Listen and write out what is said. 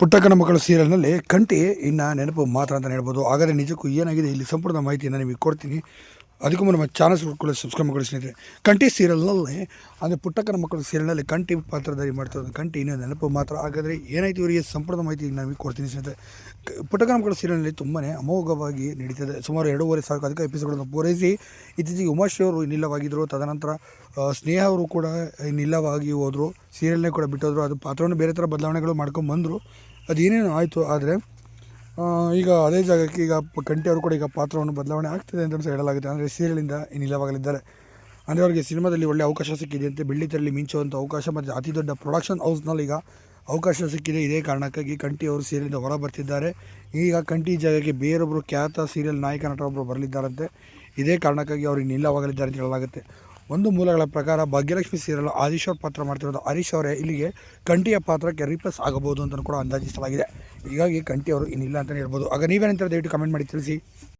ಪುಟ್ಟಕ್ಕನ ಮಕ್ಕಳು ಸೀರಿಯಲ್ನಲ್ಲಿ ಕಂಟಿ ಇನ್ನು ನೆನಪು ಮಾತ್ರ ಅಂತ ಹೇಳ್ಬೋದು. ಹಾಗಾದರೆ ನಿಜಕ್ಕೂ ಏನಾಗಿದೆ? ಇಲ್ಲಿ ಸಂಪೂರ್ಣ ಮಾಹಿತಿಯನ್ನು ನಿಮಗೆ ಕೊಡ್ತೀನಿ. ಅದಕ್ಕೂ ನಮ್ಮ ಚಾನಲ್ಸ್ ಕೂಡ ಸಬ್ಸ್ಕ್ರೈಬ್ ಮಾಡಿ ಸ್ನೇಹಿತರೆ. ಕಂಟಿ ಸೀರಿಯಲ್ನಲ್ಲಿ, ಅಂದರೆ ಪುಟ್ಟಕ್ಕನ ಮಕ್ಕಳ ಸೀರಿಯಲ್ನಲ್ಲಿ ಕಂಠಿ ಪಾತ್ರಧಾರಿ ಮಾಡ್ತಿರೋದು. ಕಂಠಿ ಇನ್ನೂ ನೆನಪು ಮಾತ್ರ ಹಾಗಾದರೆ ಏನಾಯ್ತು ಇವರಿಗೆ ಸಂಪೂರ್ಣ ಮಾಹಿತಿ ನಿಮಗೆ ಕೊಡ್ತೀನಿ ಸ್ನೇಹಿತರೆ. ಪುಟ್ಟಕ್ಕನ ಮಕ್ಕಳ ಸೀರಿಯಲ್ನಲ್ಲಿ ತುಂಬಾ ಅಮೋಘವಾಗಿ ನಡೀತದೆ. ಸುಮಾರು ಎರಡೂವರೆ ಸಾವಿರ ಅಧಿಕ ಎಪಿಸೋಡ್ಗಳನ್ನು ಪೂರೈಸಿ, ಇತ್ತೀಚೆಗೆ ಉಮಾಶ್ರೀ ಅವರು ಇನ್ನಿಲ್ಲವಾಗಿದ್ದರು ತದನಂತರ ಸ್ನೇಹ ಅವರು ಕೂಡ ಇನ್ನಿಲ್ಲವಾಗಿ ಹೋದರು. ಸೀರಿಯಲ್ನೇ ಕೂಡ ಬಿಟ್ಟೋದ್ರು. ಅದು ಪಾತ್ರವನ್ನು ಬೇರೆ ಥರ ಬದಲಾವಣೆಗಳು ಮಾಡ್ಕೊಂಡು ಬಂದರು ಅದೇನೇನು ಆಯಿತು, ಆದರೆ ಈಗ ಅದೇ ಜಾಗಕ್ಕೆ ಈಗ ಕಂಠಿಯವರು ಕಂಠಿ ಅವರು ಕೂಡ ಈಗ ಪಾತ್ರವನ್ನು ಬದಲಾವಣೆ ಆಗ್ತಿದೆ ಅಂತ ಹೇಳಲಾಗುತ್ತೆ. ಅಂದರೆ ಸೀರಿಯಲಿಂದ ಇನ್ನಿಲ್ಲವಾಗಲಿದ್ದಾರೆ ಅಂದರೆ ಅವರಿಗೆ ಸಿನಿಮಾದಲ್ಲಿ ಒಳ್ಳೆ ಅವಕಾಶ ಸಿಕ್ಕಿದೆ ಅಂತೆ ಬೆಳ್ಳಿತೆರಳಿ ಮಿಂಚುವಂಥ ಅವಕಾಶ ಮತ್ತು ಅತಿ ದೊಡ್ಡ ಪ್ರೊಡಕ್ಷನ್ ಹೌಸ್ನಲ್ಲಿ ಈಗ ಅವಕಾಶ ಸಿಕ್ಕಿದೆ ಇದೇ ಕಾರಣಕ್ಕಾಗಿ ಕಂಠಿ ಅವರು ಸೀರಿಯಲಿಂದ ಹೊರ ಬರ್ತಿದ್ದಾರೆ ಈಗ ಕಂಠಿ ಜಾಗಕ್ಕೆ ಬೇರೊಬ್ಬರು ಖ್ಯಾತ ಸೀರಿಯಲ್ ನಾಯಕ ನಟರೊಬ್ಬರು ಬರಲಿದ್ದಾರಂತೆ. ಇದೇ ಕಾರಣಕ್ಕಾಗಿ ಅವರು ಇನ್ನಿಲ್ಲವಾಗಲಿದ್ದಾರೆ ಅಂತ ಹೇಳಲಾಗುತ್ತೆ. ಒಂದು ಮೂಲಗಳ ಪ್ರಕಾರ ಭಾಗ್ಯಲಕ್ಷ್ಮಿ ಸೀರಿಯಲ್ ಆದಿಶ್ವರ್ ಪಾತ್ರ ಮಾಡ್ತಿರೋದು ಹರೀಶ್ ಅವರೇ. ಇಲ್ಲಿಗೆ ಕಂಠಿಯ ಪಾತ್ರಕ್ಕೆ ರೀಪ್ಲೇಸ್ ಆಗಬಹುದು ಅಂತ ಕೂಡ ಅಂದಾಜಿಸಲಾಗಿದೆ. ಹೀಗಾಗಿ ಕಂಠಿ ಅವರು ಇನ್ನಿಲ್ಲ ಅಂತಲೇ ಹೇಳ್ಬೋದು. ಆಗ ನೀವೇನಂತಾರೆ ದಯವಿಟ್ಟು ಕಮೆಂಟ್ ಮಾಡಿ ತಿಳಿಸಿ.